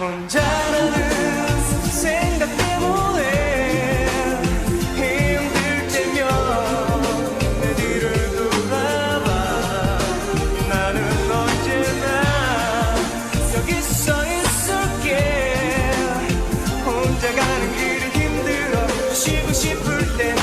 혼자라는 생각 때문에 힘들 때면 내 뒤를 돌아봐. 나는 언제나 여기 서 있을게. 혼자 가는 길이 힘들어. 쉬고 싶을 때